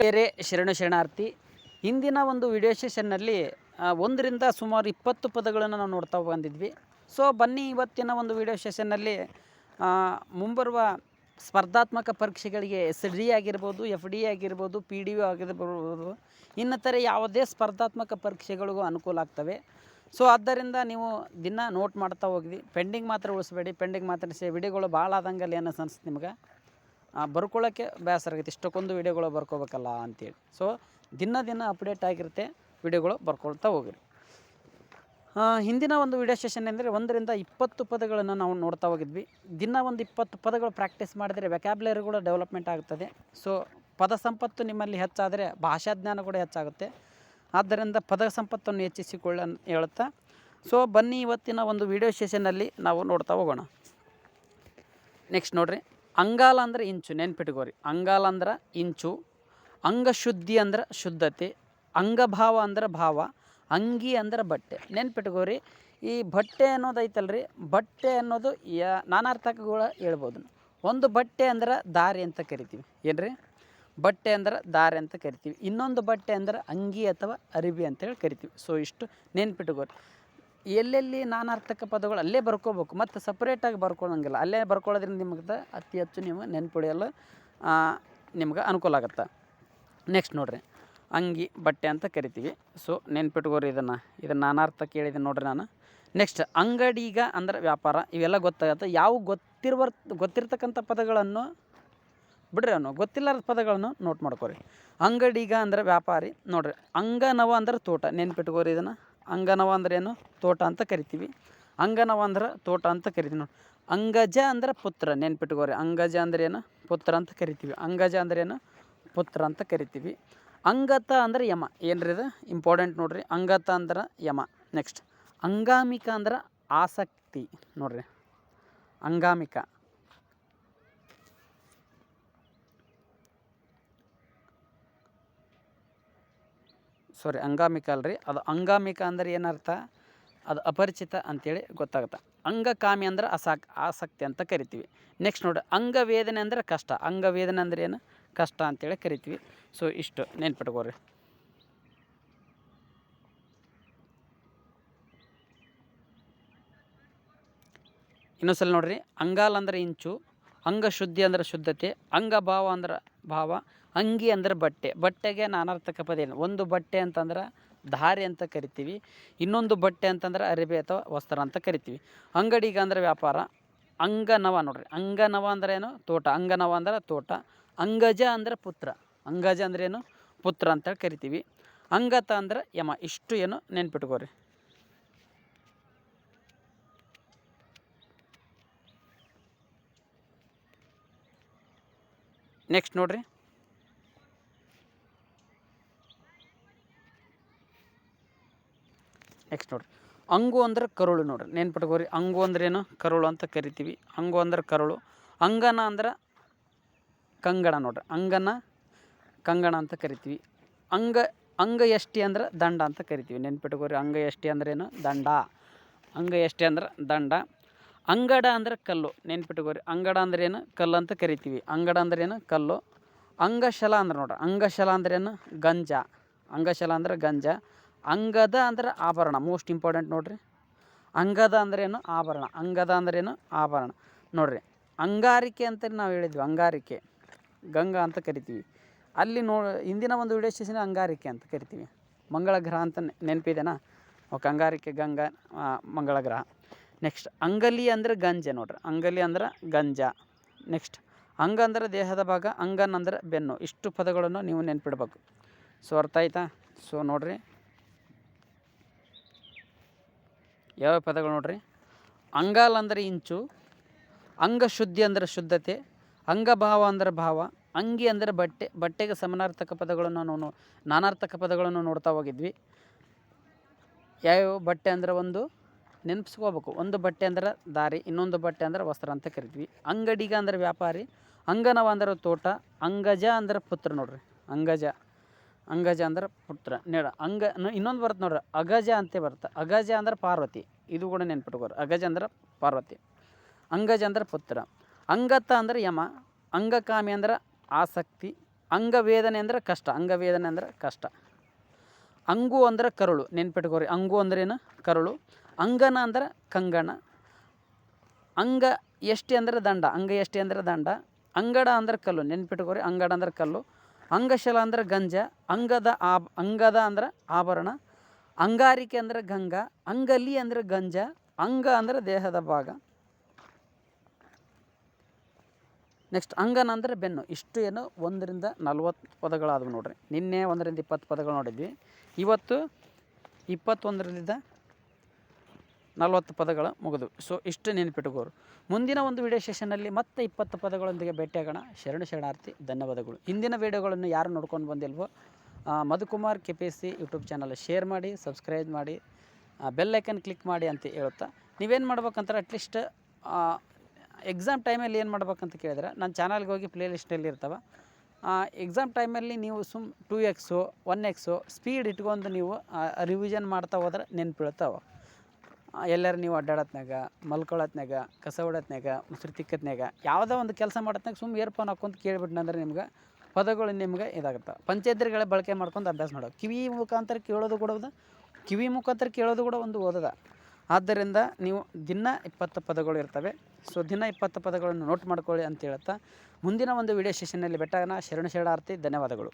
ಬೇರೆ ಶರಣ ಶರಣಾರ್ಥಿ ಇಂದಿನ ಒಂದು ವಿಡಿಯೋ ಸೆಷನ್ನಲ್ಲಿ ಒಂದರಿಂದ ಸುಮಾರು ಇಪ್ಪತ್ತು ಪದಗಳನ್ನು ನಾವು ನೋಡ್ತಾ ಬಂದಿದ್ವಿ. ಸೊ ಬನ್ನಿ ಇವತ್ತಿನ ಒಂದು ವಿಡಿಯೋ ಸೆಷನ್ನಲ್ಲಿ ಮುಂಬರುವ ಸ್ಪರ್ಧಾತ್ಮಕ ಪರೀಕ್ಷೆಗಳಿಗೆ ಎಸ್ ಡಿ ಆಗಿರ್ಬೋದು, ಎಫ್ ಡಿ ಆಗಿರ್ಬೋದು, ಪಿ ಡಿ ಯು ಆಗಿರ್ಬೋದು, ಇನ್ನಿತರೆ ಯಾವುದೇ ಸ್ಪರ್ಧಾತ್ಮಕ ಪರೀಕ್ಷೆಗಳಿಗೂ ಅನುಕೂಲ ಆಗ್ತವೆ. ಸೊ ಆದ್ದರಿಂದ ನೀವು ದಿನ ನೋಟ್ ಮಾಡ್ತಾ ಹೋಗಿ ಪೆಂಡಿಂಗ್ ಮಾತ್ರ ಉಳಿಸ್ಬೇಡಿ. ಪೆಂಡಿಂಗ್ ಮಾತ್ರ ಸೇ ವಿಡಿಯೋಗಳು ಭಾಳ ಆದಂಗಲ್ಲಿ ಅನ್ನಿಸ್ ಅನಿಸ್ತು ನಿಮ್ಗೆ. ಬರ್ಕೊಳ್ಳೋಕ್ಕೆ ಬೇಸರ ಆಗೈತೆ. ಇಷ್ಟಕ್ಕೊಂದು ವೀಡಿಯೋಗಳು ಬರ್ಕೋಬೇಕಲ್ಲ ಅಂತೇಳಿ. ಸೊ ದಿನ ದಿನ ಅಪ್ಡೇಟ್ ಆಗಿರುತ್ತೆ. ವೀಡಿಯೋಗಳು ಬರ್ಕೊಳ್ತಾ ಹೋಗಿರಿ. ಹಿಂದಿನ ಒಂದು ವಿಡಿಯೋ ಸೆಷನ್ ಅಂದರೆ ಒಂದರಿಂದ ಇಪ್ಪತ್ತು ಪದಗಳನ್ನು ನಾವು ನೋಡ್ತಾ ಹೋಗಿದ್ವಿ. ದಿನ ಒಂದು ಇಪ್ಪತ್ತು ಪದಗಳು ಪ್ರಾಕ್ಟೀಸ್ ಮಾಡಿದರೆ ವೆಕ್ಯಾಬ್ಲರಿ ಕೂಡ ಡೆವಲಪ್ಮೆಂಟ್ ಆಗ್ತದೆ. ಸೊ ಪದ ಸಂಪತ್ತು ನಿಮ್ಮಲ್ಲಿ ಹೆಚ್ಚಾದರೆ ಭಾಷಾ ಜ್ಞಾನ ಕೂಡ ಹೆಚ್ಚಾಗುತ್ತೆ. ಆದ್ದರಿಂದ ಪದ ಸಂಪತ್ತನ್ನು ಹೆಚ್ಚಿಸಿಕೊಳ್ಳ ಹೇಳುತ್ತಾ. ಸೊ ಬನ್ನಿ ಇವತ್ತಿನ ಒಂದು ವಿಡಿಯೋ ಸೆಷನ್ನಲ್ಲಿ ನಾವು ನೋಡ್ತಾ ಹೋಗೋಣ. ನೆಕ್ಸ್ಟ್ ನೋಡ್ರಿ. ಅಂಗಾಲ ಅಂದ್ರೆ ಇಂಚು ನೆನ್ಪಿಟ್ಕೋರಿ ಅಂಗಾಲ ಅಂದ್ರೆ ಇಂಚು ಅಂಗಶುದ್ಧಿ ಅಂದ್ರೆ ಶುದ್ಧತೆ ಅಂಗಭಾವ ಅಂದ್ರೆ ಭಾವ, ಅಂಗಿ ಅಂದ್ರೆ ಬಟ್ಟೆ. ನೆನ್ಪಿಟ್ಕೋರಿ ಈ ಬಟ್ಟೆ ಅನ್ನೋದೈತಲ್ರಿ ಬಟ್ಟೆ ಅನ್ನೋದು ಯಾ, ನಾನಾರ್ಥಕಗಳು ಹೇಳ್ಬೋದು. ಒಂದು ಬಟ್ಟೆ ಅಂದ್ರೆ ದಾರಿ ಅಂತ ಕರಿತೀವಿ. ಏನ್ರಿ? ಬಟ್ಟೆ ಅಂದ್ರೆ ದಾರಿ ಅಂತ ಕರಿತೀವಿ. ಇನ್ನೊಂದು ಬಟ್ಟೆ ಅಂದ್ರೆ ಅಂಗಿ ಅಥವಾ ಅರಿವಿ ಅಂತೇಳಿ ಕರಿತೀವಿ. ಸೊ ಇಷ್ಟು ನೆನ್ಪಿಟ್ಕೋರಿ ಎಲ್ಲೆಲ್ಲಿ ನಾನಾರ್ಥಕ ಪದಗಳು ಅಲ್ಲೇ ಬರ್ಕೋಬೇಕು, ಮತ್ತು ಸಪ್ರೇಟಾಗಿ ಬರ್ಕೊಳಂಗಿಲ್ಲ ಅಲ್ಲೇ ಬರ್ಕೊಳ್ಳೋದ್ರಿಂದ ನಿಮ್ಗೆ ಅತಿ ಹೆಚ್ಚು ನೀವು ನೆನ್ಪುಳಿಯಲು ನಿಮ್ಗೆ ಅನುಕೂಲ ಆಗುತ್ತೆ. ನೆಕ್ಸ್ಟ್ ನೋಡ್ರಿ, ಅಂಗಿ, ಬಟ್ಟೆ ಅಂತ ಕರಿತೀವಿ. ಸೊ ನೆನ್ಪಿಟ್ಕೋರಿ ಇದನ್ನು. ಇದನ್ನು ನಾನಾರ್ಥ ಕೇಳಿದ್ದೀನಿ ನೋಡ್ರಿ ನಾನು. ನೆಕ್ಸ್ಟ್ ಅಂಗಡಿಗ ಅಂದ್ರೆ ವ್ಯಾಪಾರ, ಇವೆಲ್ಲ ಗೊತ್ತಾಗತ್ತೆ. ಯಾವ ಗೊತ್ತಿರುವ ಗೊತ್ತಿರ್ತಕ್ಕಂಥ ಪದಗಳನ್ನು ಬಿಡ್ರಿ ಅವನು. ಗೊತ್ತಿಲ್ಲದ ಪದಗಳನ್ನು ನೋಟ್ ಮಾಡ್ಕೊರಿ. ಅಂಗಡಿಗ ಅಂದ್ರೆ ವ್ಯಾಪಾರಿ, ನೋಡ್ರಿ. ಅಂಗನವ ಅಂದ್ರೆ ತೋಟ. ನೆನ್ಪಿಟ್ಕೋರಿ ಇದನ್ನು. ಅಂಗನವ ಅಂದ್ರೇನು ತೋಟ ಅಂತ ಕರಿತೀವಿ. ಅಂಗನವ ಅಂದ್ರೆ ತೋಟ ಅಂತ ಕರಿತೀವಿ ನೋಡಿ. ಅಂಗಜ ಅಂದ್ರೆ ಪುತ್ರ ನೆನ್ಪಿಟ್ಕೋರಿ ಅಂಗಜ ಅಂದ್ರೆ ಏನು? ಪುತ್ರ ಅಂತ ಕರಿತೀವಿ. ಅಂಗಜ ಅಂದ್ರೆ ಏನು? ಪುತ್ರ ಅಂತ ಕರಿತೀವಿ. ಅಂಗತ ಅಂದ್ರೆ ಯಮ. ಏನ್ರಿ ಇದು? ಇಂಪಾರ್ಟೆಂಟ್ ನೋಡ್ರಿ. ಅಂಗತ ಅಂದ್ರೆ ಯಮ. ನೆಕ್ಸ್ಟ್ ಅಂಗಾಮಿಕ ಅಂದ್ರೆ ಆಸಕ್ತಿ ನೋಡ್ರಿ. ಅಂಗಾಮಿಕ. ಸಾರಿ, ಅಂಗಾಮಿಕ ಅಲ್ರಿ. ಅದು ಅಂಗಾಮಿಕ ಅಂದ್ರೆ ಏನರ್ಥ? ಅದು ಅಪರಿಚಿತ ಅಂತೇಳಿ ಗೊತ್ತಾಗುತ್ತೆ. ಅಂಗಕಾಮಿ ಅಂದ್ರೆ ಅಸಾಕ್, ಆಸಕ್ತಿ ಅಂತ ಕರಿತೀವಿ. ನೆಕ್ಸ್ಟ್ ನೋಡಿ, ಅಂಗವೇದನೆ ಅಂದ್ರೆ ಕಷ್ಟ. ಅಂಗವೇದನೆ ಅಂದ್ರೆ ಏನು? ಕಷ್ಟ ಅಂತೇಳಿ ಕರಿತೀವಿ. ಸೊ ಇಷ್ಟು ನೆನ್ಪಿಟ್ಕೋರಿ ಇನ್ನೊಂದ್ಸಲ ನೋಡ್ರಿ, ಅಂಗಾಲ್ ಅಂದ್ರೆ ಇಂಚು, ಅಂಗಶುದ್ಧಿ ಅಂದ್ರೆ ಶುದ್ಧತೆ, ಅಂಗಭಾವ ಅಂದ್ರೆ ಭಾವ ಅಂಗಿ ಅಂದರೆ ಬಟ್ಟೆ. ಬಟ್ಟೆಗೆ ನಾನಾರ್ಥಕ ಪದ ಏನು? ಒಂದು ಬಟ್ಟೆ ಅಂತಂದ್ರೆ ಧಾರೆ ಅಂತ ಕರಿತೀವಿ. ಇನ್ನೊಂದು ಬಟ್ಟೆ ಅಂತಂದ್ರೆ ಅರಿಬೆ ಅಥವಾ ವಸ್ತ್ರ ಅಂತ ಕರಿತೀವಿ. ಅಂಗಡಿಗೆ ಅಂದರೆ ವ್ಯಾಪಾರ. ಅಂಗನವ ನೋಡ್ರಿ. ಅಂಗನವ ಅಂದ್ರೆ ಏನು? ತೋಟ. ಅಂಗನವ ಅಂದ್ರೆ ತೋಟ. ಅಂಗಜ ಅಂದ್ರೆ ಪುತ್ರ. ಅಂಗಜ ಅಂದ್ರೆ ಏನು? ಪುತ್ರ ಅಂತೇಳಿ ಕರಿತೀವಿ. ಅಂಗತ ಅಂದ್ರೆ ಯಮ. ಇಷ್ಟು ಏನು ನೆನ್ಪಿಟ್ಕೋರಿ ನೆಕ್ಸ್ಟ್ ನೋಡ್ರಿ. ನೆಕ್ಸ್ಟ್ ನೋಡ್ರಿ. ಅಂಗು ಅಂದ್ರೆ ಕರುಳು ನೋಡ್ರಿ. ನೆನ್ಪಿಟ್ಕೋರಿ ಅಂಗು ಅಂದ್ರೆ ಏನು? ಕರುಳು ಅಂತ ಕರಿತೀವಿ. ಅಂಗು ಅಂದ್ರೆ ಕರುಳು. ಅಂಗನ ಅಂದ್ರೆ ಕಂಗಣ ನೋಡ್ರಿ. ಅಂಗನ ಕಂಗಣ ಅಂತ ಕರಿತೀವಿ. ಅಂಗ ಅಂಗ ಎಷ್ಟಿ ಅಂದ್ರೆ ದಂಡ ಅಂತ ಕರಿತೀವಿ. ನೆನ್ಪಿಟ್ಕೋರಿ ಅಂಗ ಎಷ್ಟಿ ಅಂದ್ರೆ ಏನು? ದಂಡ. ಅಂಗ ಎಷ್ಟಿ ಅಂದ್ರೆ ದಂಡ. ಅಂಗಡ ಅಂದ್ರೆ ಕಲ್ಲು. ನೆನ್ಪಿಟ್ಕೋರಿ ಅಂಗಡ ಅಂದ್ರೆ ಏನು? ಕಲ್ಲು ಅಂತ ಕರಿತೀವಿ. ಅಂಗಡ ಅಂದ್ರೆ ಏನು? ಕಲ್ಲು. ಅಂಗಶಲ ಅಂದ್ರೆ ನೋಡ್ರಿ. ಅಂಗಶಲ ಅಂದ್ರೆ ಏನು? ಗಂಜ. ಅಂಗಶಲ ಅಂದ್ರೆ ಗಂಜ. ಅಂಗದ ಅಂದ್ರೆ ಆಭರಣ ಮೋಸ್ಟ್ ಇಂಪಾರ್ಟೆಂಟ್ ನೋಡ್ರಿ. ಅಂಗದ ಅಂದ್ರೇನು ಆಭರಣ. ಅಂಗದ ಅಂದ್ರೇನು ಆಭರಣ. ನೋಡ್ರಿ, ಅಂಗಾರಿಕೆ ಅಂತ ನಾವು ಹೇಳಿದ್ವಿ, ಅಂಗಾರಿಕೆ. ಗಂಗಾ ಅಂತ ಕರಿತೀವಿ. ಅಲ್ಲಿ ನೋ, ಹಿಂದಿನ ಒಂದು ವಿಡಿಯೋ ಸ್ಟೇಷನ್ ಅಂಗಾರಿಕೆ ಅಂತ ಕರಿತೀವಿ. ಮಂಗಳ ಗ್ರಹ ಅಂತ ನೆನಪಿದೆನಾ? ಓಕೆ, ಅಂಗಾರಿಕೆ, ಗಂಗಾ ಮಂಗಳ ಗ್ರಹ ನೆಕ್ಸ್ಟ್ ಅಂಗಲಿ ಅಂದರೆ ಗಂಜೆ ನೋಡ್ರಿ. ಅಂಗಲಿ ಅಂದ್ರೆ ಗಂಜ. ನೆಕ್ಸ್ಟ್ ಅಂಗ ಅಂದ್ರೆ ದೇಹದ ಭಾಗ, ಅಂಗನ್ ಅಂದ್ರೆ ಬೆನ್ನು. ಇಷ್ಟು ಪದಗಳನ್ನು ನೀವು ನೆನ್ಪಿಡ್ಬೇಕು. ಸೊ ಅರ್ಥ ಆಯ್ತಾ? ಸೊ ನೋಡ್ರಿ. ಯಾವ ಪದಗಳು ನೋಡ್ರಿ? ಅಂಗಾಲ್ ಅಂದರೆ ಇಂಚು ಅಂಗಶುದ್ಧಿ ಅಂದರೆ ಶುದ್ಧತೆ ಅಂಗಭಾವ ಅಂದರೆ ಭಾವ, ಅಂಗಿ ಅಂದರೆ ಬಟ್ಟೆ, ಬಟ್ಟೆಗೆ ಸಮನಾರ್ಥಕ ಪದಗಳನ್ನು ನಾವು ನಾನಾರ್ಥಕ ಪದಗಳನ್ನು ನೋಡ್ತಾ ಹೋಗಿದ್ವಿ. ಯಾವ್ಯಾವ ಬಟ್ಟೆ ಅಂದರೆ ಒಂದು ನೆನಪಿಸ್ಕೋಬೇಕು. ಒಂದು ಬಟ್ಟೆ ಅಂದ್ರೆ ದಾರಿ, ಇನ್ನೊಂದು ಬಟ್ಟೆ ಅಂದ್ರೆ ವಸ್ತ್ರ ಅಂತ ಕರಿತೀವಿ ಅಂಗಡಿಗ ಅಂದ್ರೆ ವ್ಯಾಪಾರಿ, ಅಂಗನವ ಅಂದ್ರೆ ತೋಟ, ಅಂಗಜ ಅಂದ್ರೆ ಪುತ್ರ ನೋಡ್ರಿ. ಅಂಗಜ. ಅಂಗಜ ಅಂದ್ರೆ ಪುತ್ರ, ನೇಡ. ಅಂಗ ಇನ್ನೊಂದು ಬರುತ್ತೆ ನೋಡ್ರಿ. ಅಗಜ ಅಂತ ಬರುತ್ತೆ. ಅಗಜ ಅಂದ್ರೆ ಪಾರ್ವತಿ. ಇದು ಕೂಡ ನೆನ್ಪಿಟ್ಕೋರಿ ಅಗಜ ಅಂದ್ರೆ ಪಾರ್ವತಿ. ಅಂಗಜ ಅಂದ್ರೆ ಪುತ್ರ. ಅಂಗತ ಅಂದ್ರೆ ಯಮ. ಅಂಗಕಾಮಿ ಅಂದ್ರೆ ಆಸಕ್ತಿ. ಅಂಗವೇದನೆ ಅಂದ್ರೆ ಕಷ್ಟ. ಅಂಗವೇದನೆ ಅಂದ್ರೆ ಕಷ್ಟ. ಅಂಗು ಅಂದ್ರೆ ಕರುಳು. ನೆನ್ಪಿಟ್ಕೋರಿ ಅಂಗು ಅಂದ್ರೇನು ಕರುಳು. ಅಂಗನ ಅಂದ್ರೆ ಕಂಗಣ. ಅಂಗ ಎಷ್ಟಿ ಅಂದ್ರೆ ದಂಡ. ಅಂಗ ಎಷ್ಟಿ ಅಂದ್ರೆ ದಂಡ. ಅಂಗಡ ಅಂದ್ರೆ ಕಲ್ಲು. ನೆನ್ಪಿಟ್ಕೋರಿ ಅಂಗಡ ಅಂದ್ರೆ ಕಲ್ಲು. ಅಂಗಶಲ ಅಂದ್ರೆ ಗಂಜ, ಅಂಗದ ಆಬ್ ಅಂಗದ ಅಂದ್ರೆ ಆಭರಣ, ಅಂಗಾರಿಕೆ ಅಂದ್ರೆ ಗಂಗಾ, ಅಂಗಲಿ ಅಂದ್ರೆ ಗಂಜ, ಅಂಗ ಅಂದ್ರೆ ದೇಹದ ಭಾಗ. ನೆಕ್ಸ್ಟ್ ಅಂಗನ ಅಂದರೆ ಬೆನ್ನು. ಇಷ್ಟು ಏನು? ಒಂದರಿಂದ ನಲ್ವತ್ತು ಪದಗಳಾದವು ನೋಡ್ರಿ. ನಿನ್ನೆ ಒಂದರಿಂದ ಇಪ್ಪತ್ತು ಪದಗಳು ನೋಡಿದ್ವಿ. ಇವತ್ತು ಇಪ್ಪತ್ತೊಂದರಿಂದ ನಲ್ವತ್ತು ಪದಗಳು ಮುಗಿದು. ಸೊ ಇಷ್ಟು ನೆನಪಿಟ್ಟುಕೋರು ಮುಂದಿನ ಒಂದು ವಿಡಿಯೋ ಸೆಷನ್ನಲ್ಲಿ ಮತ್ತೆ ಇಪ್ಪತ್ತು ಪದಗಳೊಂದಿಗೆ ಭೇಟಿಯಾಗೋಣ. ಶರಣು ಶರಣಾರ್ಥಿ, ಧನ್ಯವಾದಗಳು. ಹಿಂದಿನ ವಿಡಿಯೋಗಳನ್ನು ಯಾರು ನೋಡ್ಕೊಂಡು ಬಂದಿಲ್ವೋ Madhukumar K P S C YouTube channel share ಮಾಡಿ ಸಬ್ಸ್ಕ್ರೈಬ್ ಮಾಡಿ ಬೆಲ್ ಐಕನ್ ಕ್ಲಿಕ್ ಮಾಡಿ ಅಂತ ಹೇಳುತ್ತಾ, ನೀವೇನು ಮಾಡ್ಬೇಕಂತಾರೆ ಅಟ್ಲೀಸ್ಟ್ ಎಕ್ಸಾಮ್ ಟೈಮಲ್ಲಿ ಏನು ಮಾಡ್ಬೇಕಂತ ಕೇಳಿದ್ರೆ ನನ್ನ ಚಾನಲ್ಗೆ ಹೋಗಿ ಪ್ಲೇ ಲಿಸ್ಟಲ್ಲಿ ಇರ್ತವೆ. ಎಕ್ಸಾಮ್ ಟೈಮಲ್ಲಿ ನೀವು ಸುಮ್ two X one X speed ಇಟ್ಕೊಂಡು ನೀವು ರಿವಿಷನ್ ಮಾಡ್ತಾ ಹೋದ್ರೆ ನೆನ್ಪಿಳ್ತಾವೆ. ಎಲ್ಲರೂ ನೀವು ಅಡ್ಡಾಡತ್ನಾಗ, ಮಲ್ಕೊಳತ್ನಾಗ, ಕಸ ಹೊಡತ್ನಾಗ ಮುಸ್ರಿ ತಿಕ್ಕತ್ನಾಗ ಯಾವುದೋ ಒಂದು ಕೆಲಸ ಮಾಡತ್ನಾಗ ಸುಮ್ಮನೆ ಇಯರ್ಫೋನ್ ಹಾಕ್ಕೊಂತ ಕೇಳಿಬಿಟ್ನಂದ್ರೆ ನಿಮ್ಗೆ ಪದಗಳು ನಿಮ್ಗೆ ಇದಾಗುತ್ತೆ. ಪಂಚಾಯತ್ರಿಗಳ ಬಳಕೆ ಮಾಡ್ಕೊಂಡು ಅಭ್ಯಾಸ ಮಾಡೋದು. ಕಿವಿ ಮುಖಾಂತರ ಕೇಳೋದು ಕೂಡ ಒಂದು ಕಿವಿ ಮುಖಾಂತರ ಕೇಳೋದು ಕೂಡ ಒಂದು ಓದದ. ಆದ್ದರಿಂದ ನೀವು ದಿನ ಇಪ್ಪತ್ತು ಪದಗಳು ಇರ್ತವೆ. ಸೊ ದಿನ ಇಪ್ಪತ್ತು ಪದಗಳನ್ನು ನೋಟ್ ಮಾಡ್ಕೊಳ್ಳಿ ಅಂತ ಹೇಳುತ್ತಾ ಮುಂದಿನ ಒಂದು ವಿಡಿಯೋ ಸೆಷನ್ನಲ್ಲಿ ಬೆಟ್ಟಾಗನ ಶರಣ ಶರಣಾರ್ಥಿ, ಧನ್ಯವಾದಗಳು.